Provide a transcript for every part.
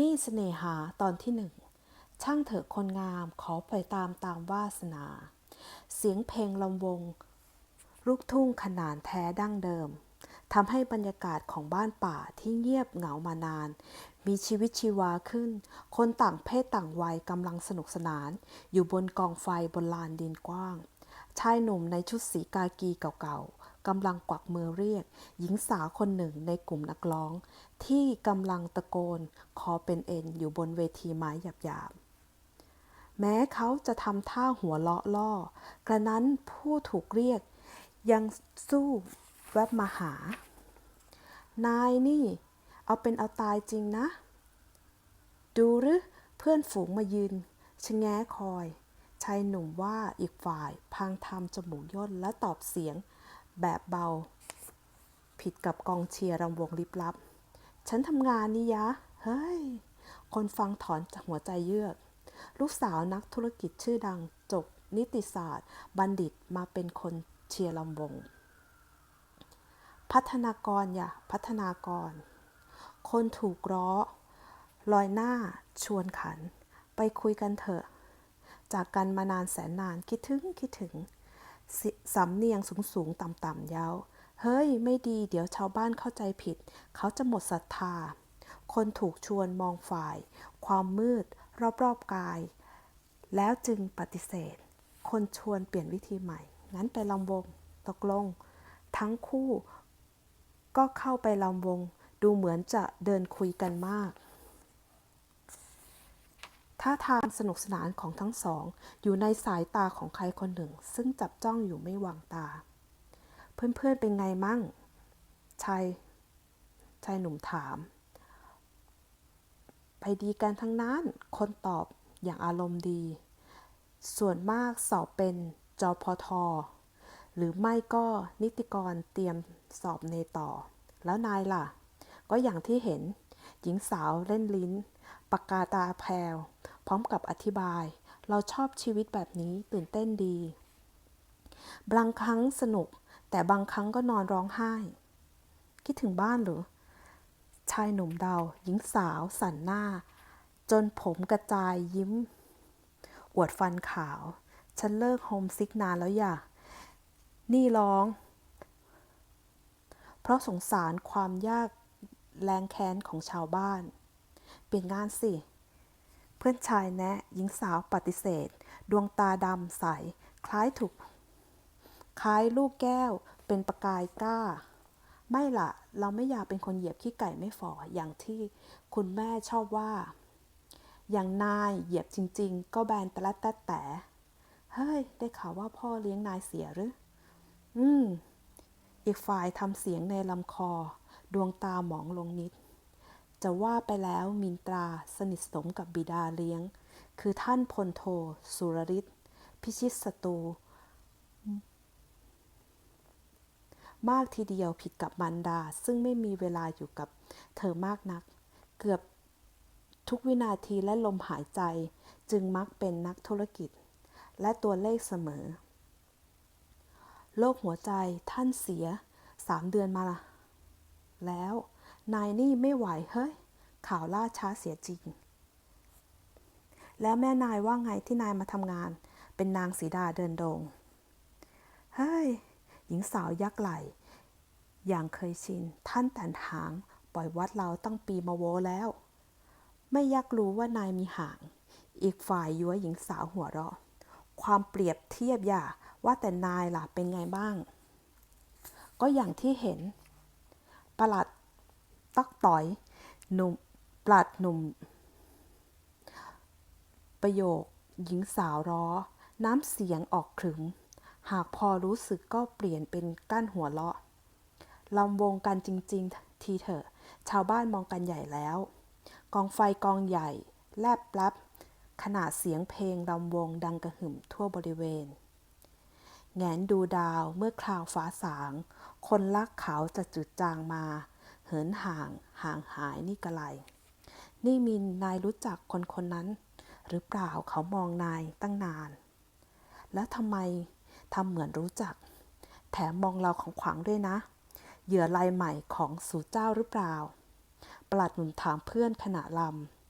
นี่เสน่หาตอนที่หนึ่ง ช่างเถอะคนงามขอไปตามตามวาสนา เสียงเพลงลำวง ลูกทุ่งขนานแท้ดั้งเดิมทำให้บรรยากาศของบ้านป่าที่เงียบเหงามานาน มีชีวิตชีวาขึ้น คนต่างเพศต่างวัยกำลังสนุกสนาน อยู่บนกองไฟบนลานดินกว้าง ชายหนุ่มในชุดสีกากีเก่าๆ กำลังกวักมือเรียก หญิงสาวคนหนึ่งในกลุ่มนักร้อง ที่กำลังตะโกนคอเป็นเอ็นอยู่บนเวทีไม้หยาบๆ แม้เขาจะทำท่าหัวเลาะล่อ กระนั้นผู้ถูกเรียกยังสู้แวบมาหา นายนี่ เอาเป็นเอาตายจริงนะ ดูหรือเพื่อนฝูงมายืนชะแง้คอยชายหนุ่มว่าอีกฝ่ายพังทำจมูกย่นและตอบเสียง แบบเบา ผิดกับกองเชียร์รำวงลิบลับ ฉันทำงานนี่ยะ เฮ้ย คนฟังถอนจากหัวใจเยือก ลูกสาวนักธุรกิจชื่อดังจบนิติศาสตร์ บัณฑิตมาเป็นคนเชียร์ลำวง พัฒนากรอย่าพัฒนากร คนถูกร้อลอยหน้าชวนขัน ไปคุยกันเถอะ จากกันมานานแสนนานคิดถึงคิดถึง สำเนียงสูงสูงต่ำต่ำเย้าเฮ้ย ไม่ดี เดี๋ยวชาวบ้านเข้าใจผิด เขาจะหมดศรัทธา คนถูกชวนมองฝ่าย ความมืด รอบๆกาย แล้วจึงปฏิเสธ คนชวนเปลี่ยนวิธีใหม่ งั้นไปลำวง ตกลง ทั้งคู่ ก็เข้าไปลำวง ดูเหมือนจะเดินคุยกันมาก ท่าทางสนุกสนานของทั้งสอง อยู่ในสายตาของใครคนหนึ่ง ซึ่งจับจ้องอยู่ไม่วางตา เพื่อนๆเป็นไงมั่ง ชาย ชายหนุ่มถาม ไปดีกันทั้งนั้น คนตอบอย่างอารมณ์ดี ส่วนมากสอบเป็นจอพอทอหรือไม่ก็นิติกรเตรียมสอบเนต่อ แล้วนายล่ะ ก็อย่างที่เห็น หญิงสาวเล่นลิ้น ปากกาตาแพรว พร้อมกับอธิบาย เราชอบชีวิตแบบนี้ตื่นเต้นดี บางครั้งสนุก แต่บางครั้งก็นอนร้องไห้ คิดถึงบ้านหรือ ชายหนุ่มเดา หญิงสาว สันหน้า จนผมกระจายยิ้ม อวดฟันขาว ฉันเลิกโฮมซิกนานแล้วอย่า นี่ร้อง เพราะสงสารความยากแรงแค้นของชาวบ้าน เปลี่ยนงานสิ พื่อนชายแนะหญิงสาวปฏิเสธ ดวงตาดำใส คล้ายถูก คล้ายลูกแก้ว เป็นประกายกล้า ไม่ละเราไม่อยากเป็นคนเหยียบขี้ไก่ไม่ฝ่ออย่างที่คุณแม่ชอบว่า อย่างนายเหยียบจริง ๆ ก็แบนตะละแต่แต่ เฮ้ย ได้ข่าวว่าพ่อเลี้ยงนายเสียหรือ อืม อีกฝ่ายทำเสียงในลำคอ ดวงตาหมองลงนิด จะว่าไปแล้วมินตราสนิทสมกับบิดาเลี้ยง คือท่านพลโท สุรฤทธิ์พิชิตศัตรูมากทีเดียวผิดกับมันดา ซึ่งไม่มีเวลาอยู่กับเธอมากนัก เกือบทุกวินาทีและลมหายใจจึงมักเป็นนักธุรกิจ และตัวเลขเสมอโรคหัวใจท่านเสียสามเดือนมาแล้ว นายนี่ไม่ไหวเฮ้ย ข่าวล่าช้าเสียจริง แล้วแม่นายว่าไงที่นายมาทำงาน เป็นนางสีดาเดินดง เฮ้ย หญิงสาวยักไหล อย่างเคยชิน ท่านแต่นหาง ปล่อยวัดเราตั้งปีมาโวแล้ว ไม่ยักรู้ว่านายมีหาง อีกฝ่ายยัวหญิงสาวหัวเราะ ความเปรียบเทียบอย่าว่าแต่นายล่ะเป็นไงบ้าง ก็อย่างที่เห็นประหลัด ตักต่อยหนุ่มปลัดหนุ่ม ประโยค หญิงสาวร้อ น้ำเสียงออกขรึม หากพอรู้สึกก็เปลี่ยนเป็นกั้นหัวเราะลำวงกันจริง ๆ ทีเถอะ ชาวบ้านมองกันใหญ่แล้ว กองไฟกองใหญ่ แลบลับขนาดเสียงเพลงลำวงดังกระหึ่มทั่วบริเวณ แงนดูดาวเมื่อคราวฟ้าสาง คนรักเขาจะจืดจางมา เหินห่าง ห่างหายนี่กะไร นี่มินนายรู้จักคนคนนั้น หรือเปล่าเขามองนายตั้งนาน แล้วทำไมทำเหมือนรู้จัก แถมมองเราของขวางด้วยนะ เหยื่อรายใหม่ของสู่เจ้าหรือเปล่า ประหลัดหนุ่มถามเพื่อนขณะล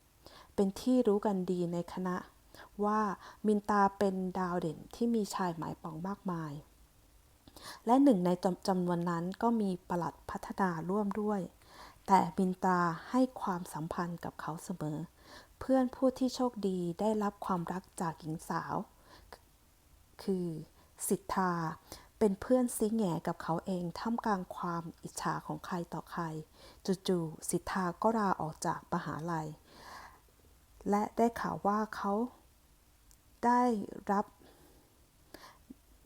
ำ เป็นที่รู้กันดีในคณะว่ามินตาเป็นดาวเด่นที่มีชายหมายปองมากมาย และหนึ่งในจำจำนวนนั้นก็มีประหลัดพัฒนาร่วมด้วย แต่มินตาให้ความสัมพันธ์กับเขาเสมอ เพื่อนผู้ที่โชคดีได้รับความรักจากหญิงสาว คือสิทธาเป็นเพื่อนซีแง่กับเขาเองท่ามกลางความอิจฉาของใครต่อใคร จู่ๆสิทธาก็ลาออกจากมหาลัย และได้ข่าวว่าเขาได้รับ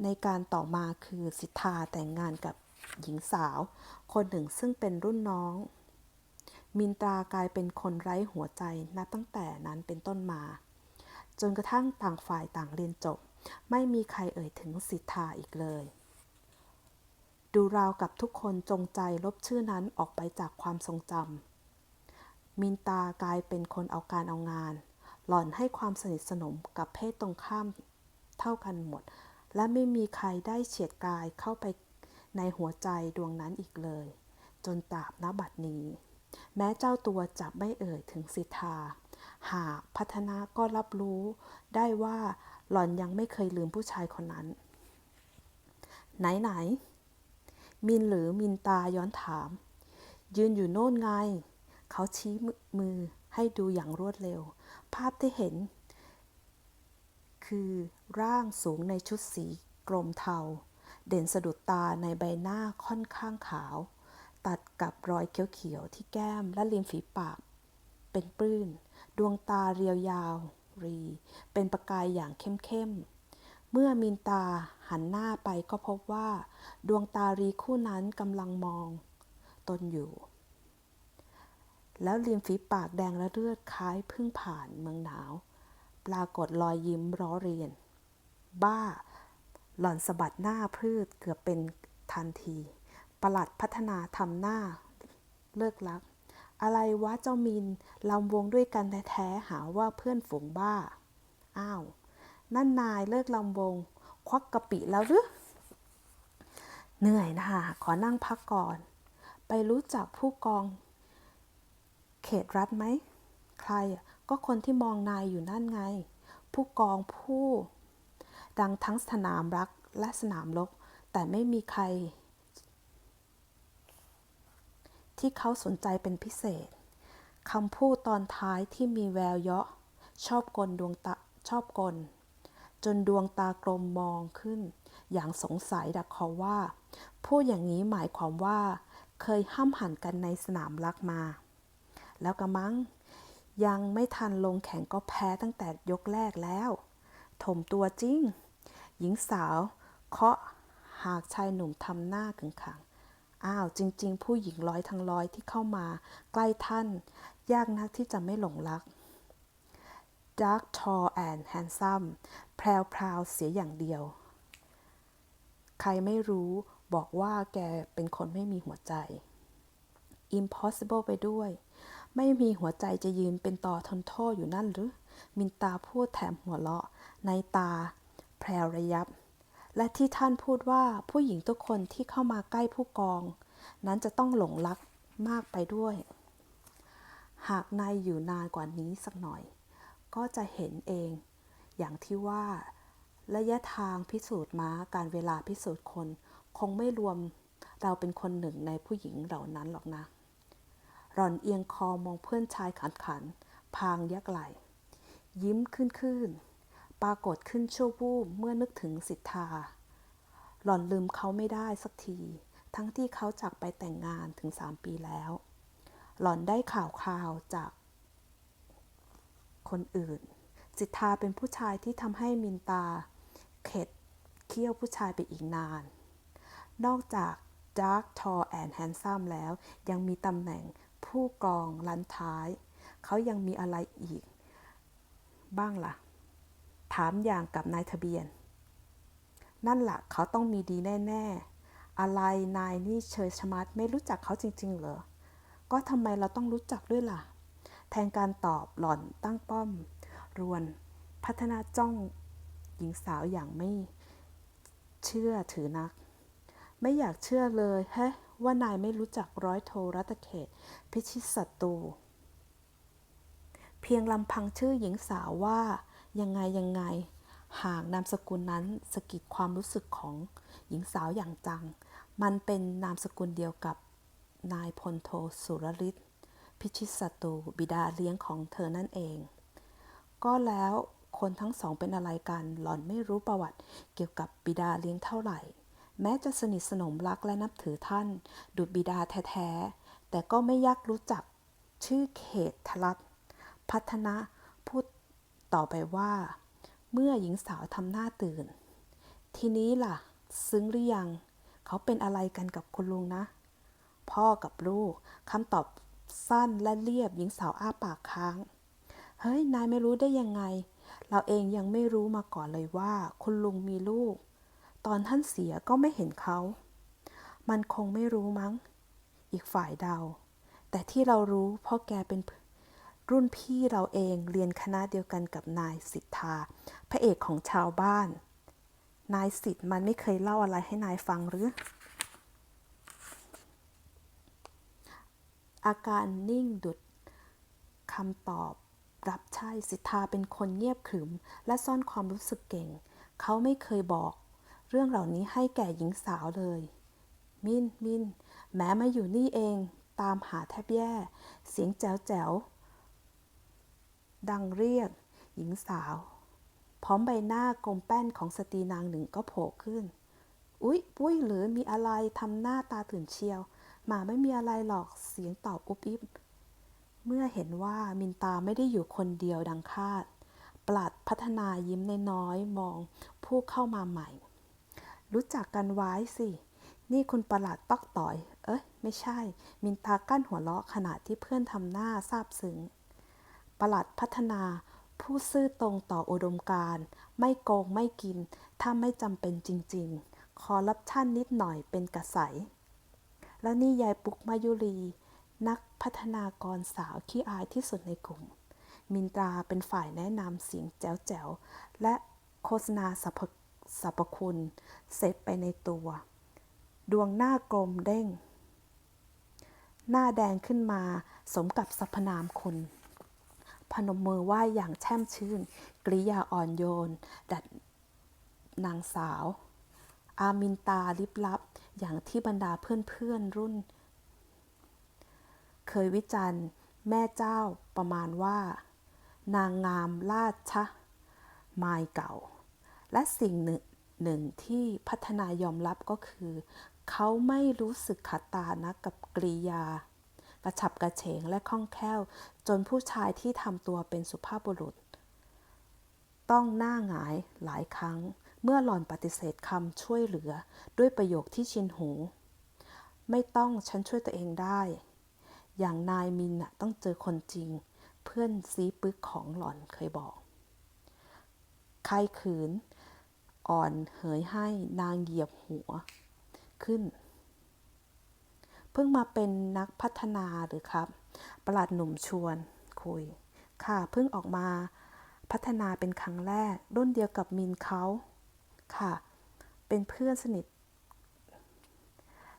ในการต่อมาคือสิทธาแต่งงานกับหญิงสาว คนหนึ่งซึ่งเป็นรุ่นน้อง มินตรากลายเป็นคนไร้หัวใจนับตั้งแต่นั้นเป็นต้นมา จนกระทั่งต่างฝ่ายต่างเรียนจบ ไม่มีใครเอ่ยถึงสิทธาอีกเลย ดูราวกับทุกคนจงใจลบชื่อนั้นออกไปจากความทรงจำมินตากลายเป็นคนเอาการเอางาน หล่อนให้ความสนิทสนมกับเพศตรงข้ามเท่ากันหมด และไม่มีใครได้เฉียดกายเข้าไปในหัวใจดวงนั้นอีกเลย จนตราบนบัดนี้ แม้เจ้าตัวจะไม่เอ่ยถึงสิทธา หากพัฒนาก็รับรู้ได้ว่าหล่อนยังไม่เคยลืมผู้ชายคนนั้น ไหนไหน มินหรือมินตาย้อนถาม ยืนอยู่โน่นไง เขาชี้มือให้ดูอย่างรวดเร็ว ภาพที่เห็น คือ ร่างสูงในชุดสีกรมเทา เด่นสะดุดตาในใบหน้าค่อนข้างขาว ตัดกับรอยเขียวๆที่แก้มและริมฝีปาก เป็นปลื้น ดวงตาเรียวยาวรี เป็นประกายอย่างเข้มๆเมื่อมินตาหันหน้าไปก็พบว่า ดวงตารีคู่นั้นกำลังมอง ตนอยู่ แล้วริมฝีปากแดงและเลือดคล้ายพึ่งผ่านเมืองหนาว ปรากฏรอยยิ้มร้อเรียน บ้า หล่อนสะบัดหน้าพืชเกือบเป็นทันทีประหลัดพัฒนาทำหน้าเลิกลัก อะไรวะเจ้ามินลำวงด้วยกันแท้ๆหาว่าเพื่อนฝูงบ้า อ้าว นั่นนายเลิกลำวง ควักกะปิแล้วหรือเหนื่อยนะคะขอนั่งพักก่อน ไปรู้จักผู้กอง เขตรัฐไหม ใครก็คนที่มองนายอยู่นั่นไง ผู้กองผู้ ดังทั้งสนามรักและสนามรบแต่ไม่มีใคร ที่เขาสนใจเป็นพิเศษคำพูดตอนท้ายที่มีแววเยาะ ชอบกลดวงตาชอบกล จนดวงตากลมมองขึ้น อย่างสงสัยดักคอว่า พูดอย่างนี้หมายความว่า เคยห้ามหันกันในสนามรักมา แล้วกระมัง ยังไม่ทันลงแข่งก็แพ้ตั้งแต่ยกแรกแล้ว ถมตัวจริง หญิงสาวเคาะหากชายหนุ่มทำหน้าขึงขัง อ้าวจริง ๆ ผู้หญิงร้อยทั้งร้อยที่เข้ามา ใกล้ท่าน ยากนักที่จะไม่หลงรัก dark tall and handsome แพรวๆเสียอย่างเดียว ใครไม่รู้บอกว่าแกเป็นคนไม่มีหัวใจ impossible ไปด้วย ไม่มีหัวใจจะยืนเป็นต่อทนโทษอยู่นั่นหรือ มินตาพูดแถมหัวเราะ ในตา แพรระยับ และที่ท่านพูดว่าผู้หญิงทุกคนที่เข้ามาใกล้ผู้กอง นั้นจะต้องหลงรักมากไปด้วย หากนายอยู่นานกว่านี้สักหน่อย ก็จะเห็นเอง อย่างที่ว่า ระยะทางพิสูจน์ม้าการเวลาพิสูจน์คน คงไม่รวมเราเป็นคนหนึ่งในผู้หญิงเหล่านั้นหรอกนะหล่อนเอียงคอมองเพื่อนชายขันขันพางยักไหล ยิ้มขึ้นขึ้น ปรากฏขึ้นชั่ววูบเมื่อนึกถึงสิทธา หล่อนลืมเขาไม่ได้สักที ทั้งที่เขาจากไปแต่งงานถึงสามปีแล้ว หล่อนได้ข่าวคราวจากคนอื่น สิทธาเป็นผู้ชายที่ทำให้มินตา เข็ดเคี่ยวผู้ชายไปอีกนาน นอกจาก Dark Tall and Handsome แล้วยังมีตำแหน่งผู้กองลันท้าย เขายังมีอะไรอีก บ้างล่ะ ถามอย่างกับนายทะเบียน นั่นละ่ะเขาต้องมีดีแน่ๆ อะไรนายนี่เชยชมัดไม่รู้จักเขาจริง ๆ เหรอ ก็ทำไมเราต้องรู้จักด้วยล่ะ แทนการตอบหล่อนตั้งป้อม รวน พัฒนาจ้องหญิงสาวอย่างไม่เชื่อถือนัก ไม่อยากเชื่อเลยแฮะว่านายไม่รู้จักร้อยโทรัตเขต พิชิตศัตรู เพียงลำพังชื่อหญิงสาวว่า ยังไงยังไง หากนามสกุลนั้นสะกิดความรู้สึกของหญิงสาวอย่างจัง มันเป็นนามสกุลเดียวกับนายพลโทสุรฤทธิ์พิชิตศัตรูบิดาเลี้ยงของเธอนั่นเอง ก็แล้วคนทั้งสองเป็นอะไรกัน หล่อนไม่รู้ประวัติเกี่ยวกับบิดาเลี้ยงเท่าไหร่ แม้จะสนิทสนมรักและนับถือท่าน ดุจบิดาแท้ๆ แต่ก็ไม่ยักรู้จักชื่อเขตทรัตพัฒนะ ต่อไปว่า เมื่อหญิงสาวทำหน้าตื่น ทีนี้ล่ะ ซึ้งหรือยัง เขาเป็นอะไรกันกับคุณลุงนะ พ่อกับลูกคำตอบสั้นและเรียบหญิงสาวอ้าปากค้าง เฮ้ย นายไม่รู้ได้ยังไง เราเองยังไม่รู้มาก่อนเลยว่า คุณลุงมีลูก ตอนท่านเสียก็ไม่เห็นเขา มันคงไม่รู้มั้ง อีกฝ่ายเดา แต่ที่เรารู้เพราะแกเป็น รุ่นพี่เราเองเรียนคณะเดียวกันกับนายสิทธา พระเอกของชาวบ้าน นายสิทธิ์มันไม่เคยเล่าอะไรให้นายฟังหรือ อาการนิ่งดุดคำตอบ รับใช่สิทธาเป็นคนเงียบขรึม และซ่อนความรู้สึกเก่ง เขาไม่เคยบอก เรื่องเหล่านี้ให้แก่หญิงสาวเลย มินมินแม้มาอยู่นี่เอง ตามหาแทบแย่ เสียงแจ๋วแจ๋ว ดังเรียก หญิงสาว พร้อมใบหน้ากลมแป้นของสตรีนางหนึ่งก็โผล่ขึ้น อุ๊ย ปุ้ยหรือมีอะไรทำหน้าตาตื่นเชียว หมาไม่มีอะไรหรอกเสียงตอบอุบอิบเมื่อเห็นว่ามินตาไม่ได้อยู่คนเดียวดังคาด ปลัดพัฒนายิ้มน้อยๆมองผู้เข้ามาใหม่ รู้จักกันไว้สิ นี่คุณประหลัดตอกต่อย เอ้ย ไม่ใช่ มินตากั้นหัวเราะขณะที่เพื่อนทำหน้าซาบซึ้ง ประหลัดพัฒนา ผู้ซื่อตรงต่ออุดมการณ์ไม่โกงไม่กิน ถ้าไม่จำเป็นจริง ๆ คอรับชั่นนิดหน่อยเป็นกระใสและนี่ยายปุกมายุรี นักพัฒนากรสาวขี้อายที่สุดในกลุ่ม มินตราเป็นฝ่ายแนะนำเสียงแจ๋วๆ และโฆษณาสรรพสรรพคุณ เสร็จไปในตัว ดวงหน้ากลมเด้ง หน้าแดงขึ้นมาสมกับสรรพนามคุณ พนมมือไหว้อย่างแช่มชื่น กริยาอ่อนโยน ดัดนางสาว อามินตาลิบลับ อย่างที่บรรดาเพื่อนๆรุ่น เคยวิจารณ์แม่เจ้าประมาณว่า นางงามราชมายเก่า และสิ่งหนึ่งหนึ่งที่พัฒนายอมรับก็คือ เขาไม่รู้สึกขัดตานะกับกริยา กระฉับกระเฉงและคล่องแคล่ว จนผู้ชายที่ทำตัวเป็นสุภาพบุรุษ ต้องหน้าหงายหลายครั้ง เมื่อหล่อนปฏิเสธคำช่วยเหลือด้วยประโยคที่ชินหู ไม่ต้องฉันช่วยตัวเองได้ อย่างนายมินต้องเจอคนจริง เพื่อนซีปึกของหล่อนเคยบอก ใครขืน อ่อนเหยให้นางเหยียบหัวขึ้น พิ่งมาเป็นนักพัฒนาหรือครับ ประหลัดหนุ่มชวนคุย ค่ะ เพิ่งออกมาพัฒนาเป็นครั้งแรก รุ่นเดียวกับมินเขา ค่ะ เป็นเพื่อนสนิท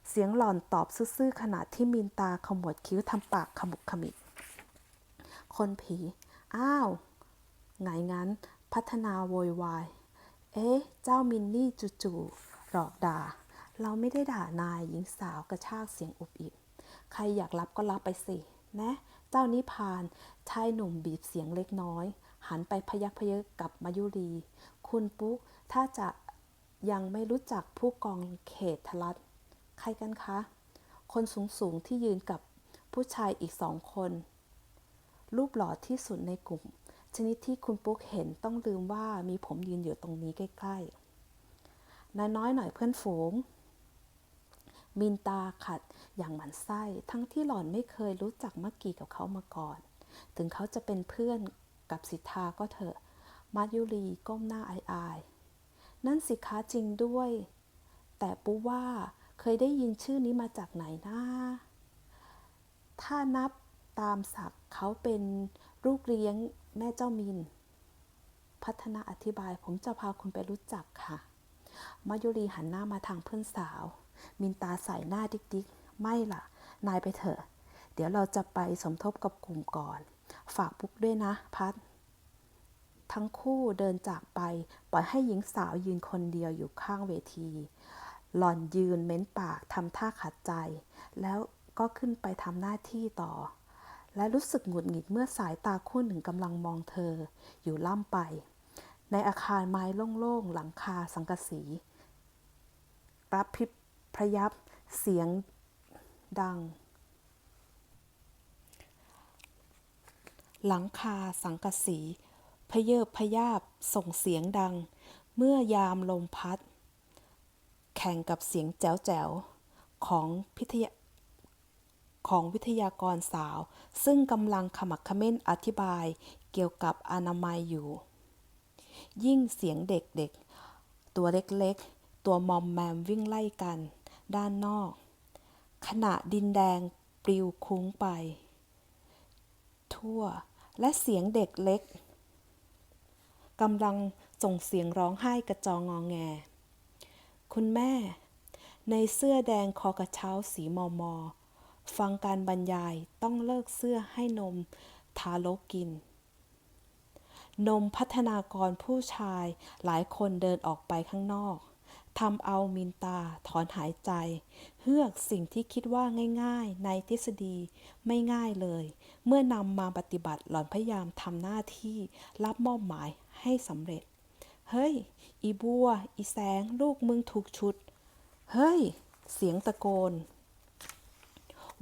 เสียงหล่อนตอบซื่อๆขณะที่มินตาขมวดคิ้วทำปากขมุกขมิบคนผี อ้าว ไงงั้น พัฒนาโวยวาย เอ๊ะ เจ้ามินนี่จู่ๆหลอกด่า เราไม่ได้ด่านายหญิงสาวกระชากเสียงอุบอิบใครอยากรับก็รับไปสิ นะ เจ้านิพานชายหนุ่มบีบเสียงเล็กน้อย หันไปพยักพยักกับมายุรี คุณปุ๊ก ถ้าจะยังไม่รู้จักผู้กองเขตทลัดใครกันคะ คนสูงสูงที่ยืนกับผู้ชายอีกสองคน รูปหล่อที่สุดในกลุ่ม ชนิดที่คุณปุ๊กเห็นต้องลืมว่ามีผมยืนอยู่ตรงนี้ใกล้ๆนายน้อยหน่อยเพื่อนฝูง มินตาขัดอย่างหมันไส้ทั้งที่หล่อนไม่เคยรู้จักมักกีกับเขามาก่อน ถึงเขาจะเป็นเพื่อนกับสิทธาก็เถอะมายุรีก้มหน้าอายๆ นั่นสิคะจริงด้วย แต่ปูว่าเคยได้ยินชื่อนี้มาจากไหนนะ ถ้านับตามศักดิ์เขาเป็นลูกเลี้ยงแม่เจ้ามิน พัฒนาอธิบายผมจะพาคุณไปรู้จักค่ะ มายุรีหันหน้ามาทางเพื่อนสาว มินตาใส่หน้าดิ๊กๆไม่ล่ะ นายไปเถอะ เดี๋ยวเราจะไปสมทบกับกลุ่มก่อน ฝากปุ๊กด้วยนะ พัด ทั้งคู่เดินจากไป ปล่อยให้หญิงสาวยืนคนเดียวอยู่ข้างเวที หล่อนยืนเม้นปากทำท่าขัดใจ แล้วก็ขึ้นไปทำหน้าที่ต่อ และรู้สึกหงุดหงิดเมื่อสายตาคู่หนึ่งกำลังมองเธอ อยู่ล่ำไป ในอาคารไม้โล่งๆ หลังคาสังกะสีรับพริบ พยับเสียงดัง หลังคาสังกะสีพเยบพยาบส่งเสียงดัง เมื่อยามลมพัด แข่งกับเสียงแจ๋วแจ๋วของพิทยาของวิทยากรสาว ซึ่งกำลังขมักขม้นอธิบายเกี่ยวกับอนามัยอยู่ ยิ่งเสียงเด็กๆ ตัวเล็กๆ ตัวมอมแมมวิ่งไล่กัน ด้านนอก ขณะดินแดงปลิวคุ้งไป ทั่วและเสียงเด็กเล็กกำลังส่งเสียงร้องไห้กระจองงอแง คุณแม่ ในเสื้อแดงคอกระเช้าสีมอมอ ฟังการบรรยายต้องเลิกเสื้อให้นมทารกกิน นมพัฒนากรผู้ชายหลายคนเดินออกไปข้างนอก ทำเอามินตาถอนหายใจ เฮือกสิ่งที่คิดว่าง่ายๆ ในทฤษฎีไม่ง่ายเลย เมื่อนำมาปฏิบัติหล่อนพยายามทำหน้าที่รับมอบหมายให้สำเร็จ เฮ้ย อีบัว อีแสง ลูกมึงถูกชุด เฮ้ย เสียงตะโกน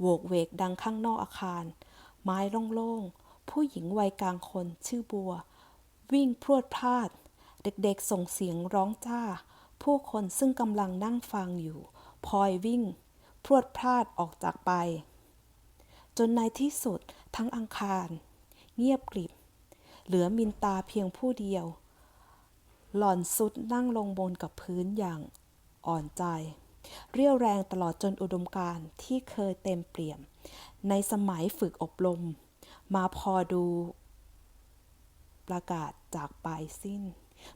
โวกเวกดังข้างนอกอาคาร ไม้โล่งๆ ผู้หญิงวัยกลางคนชื่อบัว วิ่งพรวดพลาด เด็กๆส่งเสียงร้องจ้า ผู้คนซึ่งกำลังนั่งฟังอยู่พลอยวิ่ง พรวดพลาดออกจากไป จนในที่สุดทั้งอังคาร เงียบกริบ เหลือมินตาเพียงผู้เดียว หล่อนสุดนั่งลงบนกับพื้นอย่างอ่อนใจ เรียวแรงตลอดจนอุดมการที่เคยเต็มเปี่ยม ในสมัยฝึกอบรม มาพอดูประกาศจากไปสิ้น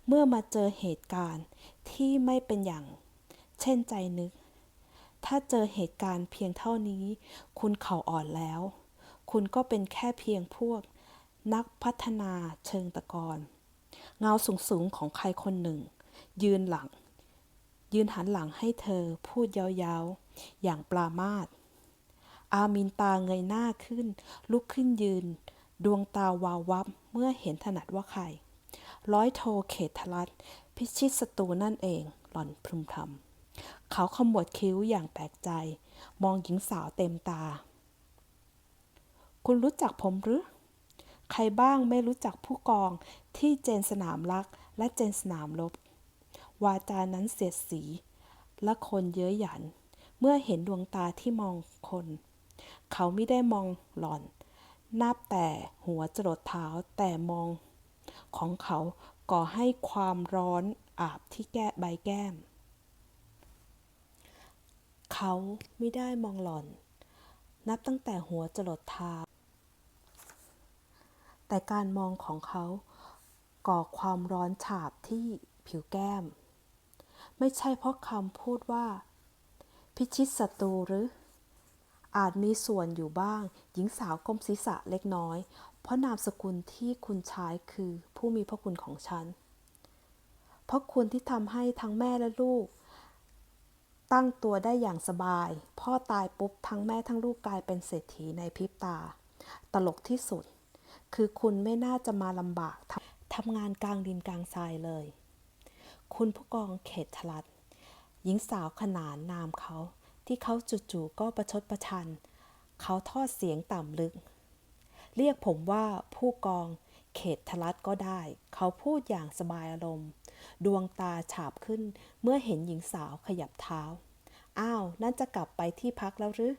เมื่อมาเจอเหตุการณ์ที่ไม่เป็นอย่าง เช่นใจนึก ถ้าเจอเหตุการณ์เพียงเท่านี้ คุณเข่าอ่อนแล้ว คุณก็เป็นแค่เพียงพวก นักพัฒนาเชิงตะกอนเงาสูงๆของใครคนหนึ่ง ยืนหลัง ยืนหันหลังให้เธอพูดยาวๆ อย่างปรามาสอามินตาเงยหน้าขึ้น ลุกขึ้นยืน ดวงตาวาววับเมื่อเห็นถนัดว่าใคร ร้อยโทเขตรัตพิชิตศัตรูนั่นเอง หล่อนพึมพำเขาขมวดคิ้วอย่างแปลกใจ มองหญิงสาวเต็มตา คุณรู้จักผมหรือ ใครบ้างไม่รู้จักผู้กองที่เจนสนามรักและเจนสนามลบ วาจานั้นเสียดสี และคนเย้ยหยัน เมื่อเห็นดวงตาที่มองคน เขาไม่ได้มองหล่อน นับแต่หัวจรดเท้าแต่มอง ของเขาก่อให้ความร้อนอาบที่แก้ใบแก้ม เขาไม่ได้มองหล่อน นับตั้งแต่หัวจรดเท้า แต่การมองของเขาก่อความร้อนฉาบที่ผิวแก้ม ไม่ใช่เพราะคำพูดว่า พิชิตศัตรูหรืออาจมีส่วนอยู่บ้าง หญิงสาวก้มศีรษะเล็กน้อย เพราะนามสกุลที่คุณใช้คือผู้มีพระคุณของฉัน เพราะคุณที่ทำให้ทั้งแม่และลูก ตั้งตัวได้อย่างสบาย พ่อตายปุ๊บทั้งแม่ทั้งลูกกลายเป็นเศรษฐีในพริบตา ตลกที่สุด คือคุณไม่น่าจะมาลำบากทำทำงานกลางดินกลางทรายเลย คุณผู้กองเขตทลัดหญิงสาวขนานนามเขา ที่เขาจู่ๆก็ประชดประชัน เขาทอดเสียงต่ำลึก เรียกผมว่าผู้กอง เขตทลัดก็ได้ เขาพูดอย่างสบายอารมณ์ ดวงตาฉาบขึ้นเมื่อเห็นหญิงสาวขยับเท้า อ้าว นั่นจะกลับไปที่พักแล้วหรือ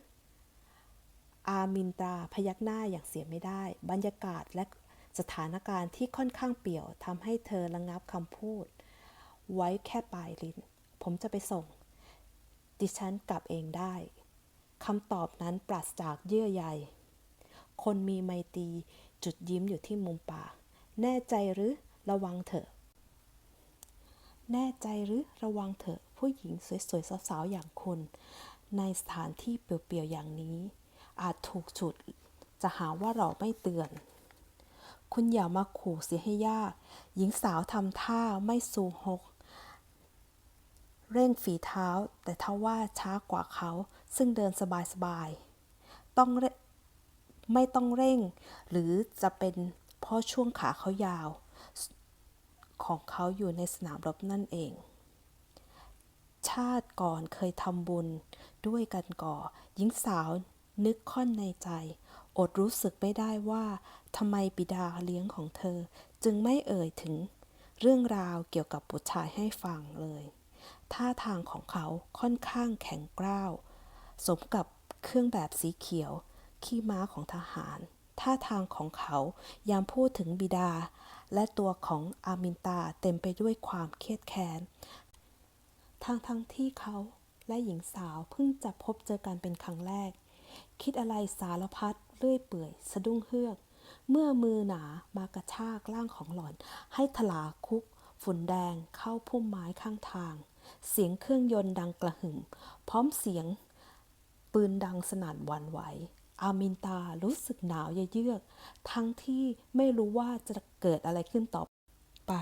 อามินตาพยักหน้าอย่างเสียไม่ได้ บรรยากาศและสถานการณ์ที่ค่อนข้างเปี่ยวทำให้เธอระงับคำพูด ไว้แค่ปลายลิ้น ผมจะไปส่ง ดิฉันกลับเองได้คำตอบนั้นปราศจากเยื่อใย คนมีไมตรีจุดยิ้มอยู่ที่มุมปากแน่ใจหรือระวังเถอะ แน่ใจหรือระวังเถอะ ผู้หญิงสวยๆสาวๆอย่างคุณ ในสถานที่เปลี่ยวๆอย่างนี้ อาจถูกฉุดจะหาว่าเราไม่เตือน คุณอย่ามาขู่เสียให้ยาก หญิงสาวทำท่าไม่สูหก เร่งฝีเท้า แต่ทว่าช้ากว่าเขา ซึ่งเดินสบายๆ ต้องเไม่ต้องเร่ง หรือจะเป็นเพราะช่วงขาเขายาว ของเขาอยู่ในสนามรบนั่นเอง ชาติก่อนเคยทำบุญด้วยกันก่อ หญิงสาวนึกค่อนในใจ อดรู้สึกไม่ได้ว่าทำไมบิดาเลี้ยงของเธอ จึงไม่เอ่ยถึงเรื่องราวเกี่ยวกับบุตรชายให้ฟังเลย ท่าทางของเขาค่อนข้างแข็งกร้าว สมกับเครื่องแบบสีเขียว ขี้ม้าของทหาร ท่าทางของเขายามพูดถึงบิดา และตัวของอามินตาเต็มไปด้วยความเครียดแค้น ทั้งทั้งที่เขาและหญิงสาวเพิ่งจะพบเจอกันเป็นครั้งแรก คิดอะไรสารพัดเรื่อยเปื่อย สะดุ้งเฮือก เมื่อมือหนามากระชากร่างของหล่อน ให้ถลาคุก ฝุ่นแดงเข้าพุ่มไม้ข้างทาง เสียงเครื่องยนต์ดังกระหึ่ม พร้อมเสียง ปืนดังสนั่นวันไหว อามินตารู้สึกหนาวเยือก ทั้งที่ไม่รู้ว่าจะเกิดอะไรขึ้นต่อไป